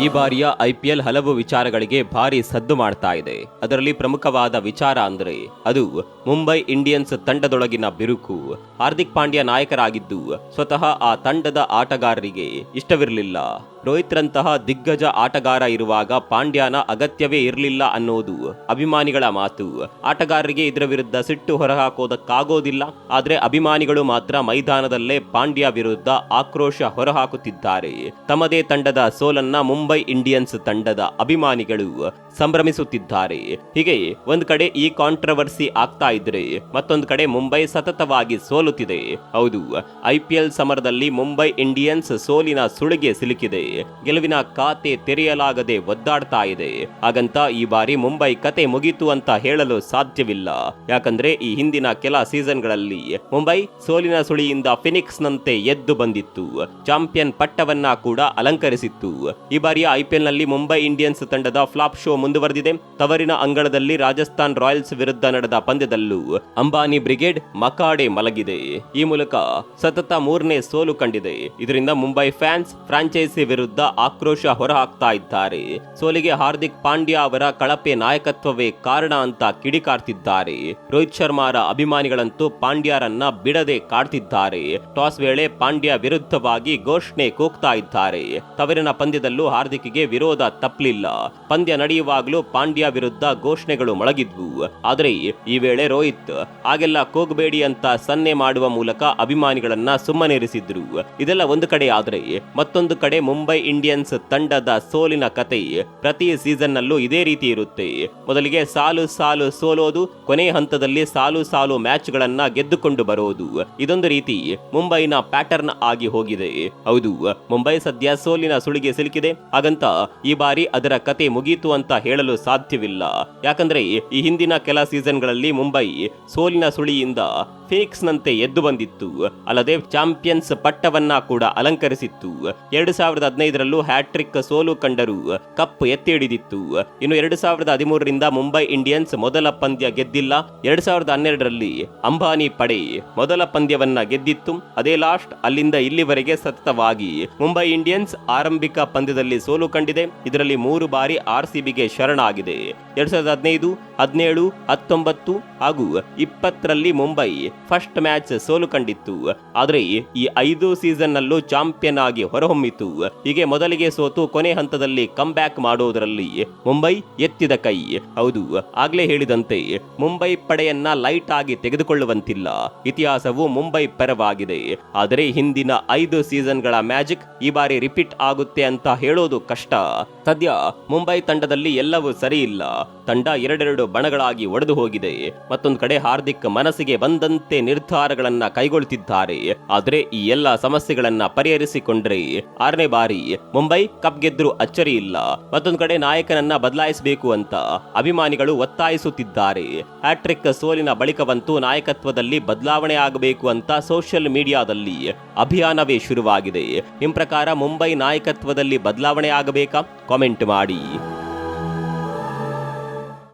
ಈ ಬಾರಿಯ ಐಪಿಎಲ್ ಹಲವು ವಿಚಾರಗಳಿಗೆ ಭಾರಿ ಸದ್ದು ಮಾಡ್ತಾ ಇದೆ. ಅದರಲ್ಲಿ ಪ್ರಮುಖವಾದ ವಿಚಾರ ಅಂದ್ರೆ ಅದು ಮುಂಬೈ ಇಂಡಿಯನ್ಸ್ ತಂಡದೊಳಗಿನ ಬಿರುಕು. ಹಾರ್ದಿಕ್ ಪಾಂಡ್ಯ ನಾಯಕರಾಗಿದ್ದು ಸ್ವತಃ ಆ ತಂಡದ ಆಟಗಾರರಿಗೆ ಇಷ್ಟವಿರಲಿಲ್ಲ. ರೋಹಿತ್ರಂತಹ ದಿಗ್ಗಜ ಆಟಗಾರ ಇರುವಾಗ ಪಾಂಡ್ಯನ ಅಗತ್ಯವೇ ಇರಲಿಲ್ಲ ಅನ್ನೋದು ಅಭಿಮಾನಿಗಳ ಮಾತು. ಆಟಗಾರರಿಗೆ ಇದರ ವಿರುದ್ಧ ಸಿಟ್ಟು ಹೊರಹಾಕೋದಕ್ಕಾಗೋದಿಲ್ಲ. ಆದರೆ ಅಭಿಮಾನಿಗಳು ಮಾತ್ರ ಮೈದಾನದಲ್ಲೇ ಪಾಂಡ್ಯ ವಿರುದ್ಧ ಆಕ್ರೋಶ ಹೊರಹಾಕುತ್ತಿದ್ದಾರೆ. ತಮ್ಮದೇ ತಂಡದ ಸೋಲನ್ನ ಮುಂಬೈ ಇಂಡಿಯನ್ಸ್ ತಂಡದ ಅಭಿಮಾನಿಗಳು ಸಂಭ್ರಮಿಸುತ್ತಿದ್ದಾರೆ. ಹೀಗೆ ಒಂದು ಕಡೆ ಈ ಕಾಂಟ್ರವರ್ಸಿ ಆಗ್ತಾ ಇದ್ರೆ ಮತ್ತೊಂದು ಕಡೆ ಮುಂಬೈ ಸತತವಾಗಿ ಸೋಲುತ್ತಿದೆ. ಹೌದು ಐಪಿಎಲ್ ಸಮರದಲ್ಲಿ ಮುಂಬೈ ಇಂಡಿಯನ್ಸ್ ಸೋಲಿನ ಸುಳಿಗೆ ಸಿಲುಕಿದೆ. ಗೆಲುವಿನ ಖಾತೆ ತೆರೆಯಲಾಗದೆ ಒದ್ದಾಡ್ತಾ ಇದೆ. ಹಾಗಂತ ಈ ಬಾರಿ ಮುಂಬೈ ಕತೆ ಮುಗೀತು ಅಂತ ಹೇಳಲು ಸಾಧ್ಯವಿಲ್ಲ. ಯಾಕಂದ್ರೆ ಈ ಹಿಂದಿನ ಕೆಲ ಸೀಸನ್ಗಳಲ್ಲಿ ಮುಂಬೈ ಸೋಲಿನ ಸುಳಿಯಿಂದ ಫಿನಿಕ್ಸ್ ನಂತೆ ಎದ್ದು ಬಂದಿತ್ತು. ಚಾಂಪಿಯನ್ ಪಟ್ಟವನ್ನ ಕೂಡ ಅಲಂಕರಿಸಿತ್ತು. ಈ ಬಾರಿಯ ಐಪಿಎಲ್ನಲ್ಲಿ ಮುಂಬೈ ಇಂಡಿಯನ್ಸ್ ತಂಡದ ಫ್ಲಾಪ್ ಶೋ ಮುಂದುವರೆದಿದೆ. ತವರಿನ ಅಂಗಳದಲ್ಲಿ ರಾಜಸ್ಥಾನ್ ರಾಯಲ್ಸ್ ವಿರುದ್ಧ ನಡೆದ ಪಂದ್ಯದಲ್ಲೂ ಅಂಬಾನಿ ಬ್ರಿಗೇಡ್ ಮಕಾಡೆ ಮಲಗಿದೆ. ಈ ಮೂಲಕ ಸತತ ಮೂರನೇ ಸೋಲು ಕಂಡಿದೆ. ಇದರಿಂದ ಮುಂಬೈ ಫ್ಯಾನ್ಸ್, ಫ್ರಾಂಚೈಸಿ ಆಕ್ರೋಶ ಹೊರಹಾಕ್ತಾ ಇದ್ದಾರೆ. ಸೋಲಿಗೆ ಹಾರ್ದಿಕ್ ಪಾಂಡ್ಯ ಅವರ ಕಳಪೆ ನಾಯಕತ್ವವೇ ಕಾರಣ ಅಂತ ಕಿಡಿಕಾರ್ತಿದ್ದಾರೆ ರೋಹಿತ್ ಶರ್ಮಾರ ಅಭಿಮಾನಿಗಳಂತೂ ಪಾಂಡ್ಯರನ್ನ ಬಿಡದೆ ಕಾಡ್ತಿದ್ದಾರೆ. ಟಾಸ್ ವೇಳೆ ಪಾಂಡ್ಯ ವಿರುದ್ಧವಾಗಿ ಘೋಷಣೆ ಕೂಗ್ತಾ ಇದ್ದಾರೆ. ತವರಿನ ಪಂದ್ಯದಲ್ಲೂ ಹಾರ್ದಿಕ್ಗೆ ವಿರೋಧ ತಪ್ಪಲಿಲ್ಲ ಪಂದ್ಯ ನಡೆಯುವಾಗಲೂ ಪಾಂಡ್ಯ ವಿರುದ್ಧ ಘೋಷಣೆಗಳು ಮೊಳಗಿದ್ವು. ಆದರೆ ಈ ವೇಳೆ ರೋಹಿತ್, ಹಾಗೆಲ್ಲ ಕೂಗಬೇಡಿ ಅಂತ ಸನ್ನೆ ಮಾಡುವ ಮೂಲಕ ಅಭಿಮಾನಿಗಳನ್ನ ಸುಮ್ಮನಿರಿಸಿದ್ರು. ಇದೆಲ್ಲ ಒಂದು ಕಡೆ ಆದರೆ ಮತ್ತೊಂದು ಕಡೆ ಮುಂಬೈ ಇಂಡಿಯನ್ಸ್ ತಂಡದ ಸೋಲಿನ ಕತೆ ಪ್ರತಿ ಸೀಸನ್ ನಲ್ಲೂ ಇದೇ ರೀತಿ ಇರುತ್ತೆ. ಮೊದಲಿಗೆ ಸಾಲು ಸಾಲು ಸೋಲೋದು, ಕೊನೆ ಹಂತದಲ್ಲಿ ಸಾಲು ಸಾಲು ಮ್ಯಾಚ್ ಗಳನ್ನ ಗೆದ್ದುಕೊಂಡು ಬರೋದು. ಇದೊಂದು ರೀತಿ ಮುಂಬೈನ ಪ್ಯಾಟರ್ನ್ ಆಗಿ ಹೋಗಿದೆ. ಹೌದು, ಮುಂಬೈ ಸದ್ಯ ಸೋಲಿನ ಸುಳಿಗೆ ಸಿಲುಕಿದೆ. ಹಾಗಂತ ಈ ಬಾರಿ ಅದರ ಕತೆ ಮುಗಿಯಿತು ಅಂತ ಹೇಳಲು ಸಾಧ್ಯವಿಲ್ಲ. ಯಾಕಂದ್ರೆ ಈ ಹಿಂದಿನ ಕೆಲ ಸೀಸನ್ಗಳಲ್ಲಿ ಮುಂಬೈ ಸೋಲಿನ ಸುಳಿಯಿಂದ ಫಿನಿಕ್ಸ್ ನಂತೆ ಎದ್ದು ಬಂದಿತ್ತು. ಅಲ್ಲದೆ ಚಾಂಪಿಯನ್ಸ್ ಪಟ್ಟವನ್ನ ಕೂಡ ಅಲಂಕರಿಸಿತ್ತು. ಎರಡು ಸಾವಿರದ ಹದಿನೈದರಲ್ಲೂ ಹ್ಯಾಟ್ರಿಕ್ ಸೋಲು ಕಂಡರು. ಕಪ್ ಎತ್ತಿ ಹಿಡಿದಿತ್ತು. ಇನ್ನು ಎರಡು ಸಾವಿರದ ಹದಿಮೂರರಿಂದ ಮುಂಬೈ ಇಂಡಿಯನ್ಸ್ ಮೊದಲ ಪಂದ್ಯ ಗೆದ್ದಿಲ್ಲ. ಎರಡು ಸಾವಿರದ ಹನ್ನೆರಡರಲ್ಲಿ ಅಂಬಾನಿ ಪಡೆ ಮೊದಲ ಪಂದ್ಯವನ್ನ ಗೆದ್ದಿತ್ತು. ಅದೇ ಲಾಸ್ಟ್ ಅಲ್ಲಿಂದ ಇಲ್ಲಿವರೆಗೆ ಸತತವಾಗಿ ಮುಂಬೈ ಇಂಡಿಯನ್ಸ್ ಆರಂಭಿಕ ಪಂದ್ಯದಲ್ಲಿ ಸೋಲು ಕಂಡಿದೆ. ಇದರಲ್ಲಿ ಮೂರು ಬಾರಿ ಆರ್ ಸಿಬಿಗೆ ಶರಣಾಗಿದೆ. ಎರಡ್ ಸಾವಿರದ ಹದಿನೈದು, ಹದಿನೇಳು, ಹತ್ತೊಂಬತ್ತು ಹಾಗೂ ಇಪ್ಪತ್ತರಲ್ಲಿ ಮುಂಬೈ ಫಸ್ಟ್ ಮ್ಯಾಚ್ ಸೋಲು ಕಂಡಿತ್ತು. ಆದರೆ ಈ ಐದು ಸೀಸನ್ ನಲ್ಲೂ ಚಾಂಪಿಯನ್ ಆಗಿ ಹೊರಹೊಮ್ಮಿತು. ಹೀಗೆ ಮೊದಲಿಗೆ ಸೋತು ಕೊನೆ ಹಂತದಲ್ಲಿ ಕಮ್ ಬ್ಯಾಕ್ ಮಾಡೋದರಲ್ಲಿ ಮುಂಬೈ ಎತ್ತಿದ ಕೈ. ಹೌದು, ಆಗ್ಲೇ ಹೇಳಿದಂತೆ ಮುಂಬೈ ಪಡೆಯನ್ನ ಲೈಟ್ ಆಗಿ ತೆಗೆದುಕೊಳ್ಳುವಂತಿಲ್ಲ. ಇತಿಹಾಸವು ಮುಂಬೈ ಪರವಾಗಿದೆ. ಆದರೆ ಹಿಂದಿನ ಐದು ಸೀಸನ್ಗಳ ಮ್ಯಾಜಿಕ್ ಈ ಬಾರಿ ರಿಪೀಟ್ ಆಗುತ್ತೆ ಅಂತ ಹೇಳೋದು ಕಷ್ಟ. ಸದ್ಯ ಮುಂಬೈ ತಂಡದಲ್ಲಿ ಎಲ್ಲವೂ ಸರಿಯಿಲ್ಲ. ತಂಡ ಎರಡೆರಡು ಬಣಗಳಾಗಿ ಒಡೆದು ಹೋಗಿದೆ. ಮತ್ತೊಂದು ಕಡೆ ಹಾರ್ದಿಕ್ ಮನಸ್ಸಿಗೆ ಬಂದಂತೆ ನಿರ್ಧಾರಗಳನ್ನ ಕೈಗೊಳ್ಳುತ್ತಿದ್ದಾರೆ ಆದರೆ ಈ ಎಲ್ಲ ಸಮಸ್ಯೆಗಳನ್ನ ಪರಿಹರಿಸಿಕೊಂಡ್ರೆ ಆರನೇ ಬಾರಿ ಮುಂಬೈ ಕಪ್ ಗೆದ್ದರೂ ಅಚ್ಚರಿ ಇಲ್ಲ. ಮತ್ತೊಂದು ಕಡೆ ನಾಯಕನನ್ನ ಬದಲಾಯಿಸಬೇಕು ಅಂತ ಅಭಿಮಾನಿಗಳು ಒತ್ತಾಯಿಸುತ್ತಿದ್ದಾರೆ. ಹ್ಯಾಟ್ರಿಕ್ ಸೋಲಿನ ಬಳಿಕವಂತೂ ನಾಯಕತ್ವದಲ್ಲಿ ಬದಲಾವಣೆ ಆಗಬೇಕು ಅಂತ ಸೋಷಿಯಲ್ ಮೀಡಿಯಾದಲ್ಲಿ ಅಭಿಯಾನವೇ ಶುರುವಾಗಿದೆ. ನಿಮ್ಮ ಪ್ರಕಾರ ಮುಂಬೈ ನಾಯಕತ್ವದಲ್ಲಿ ಬದಲಾವಣೆ ಆಗಬೇಕಾ? ಕಾಮೆಂಟ್ ಮಾಡಿ.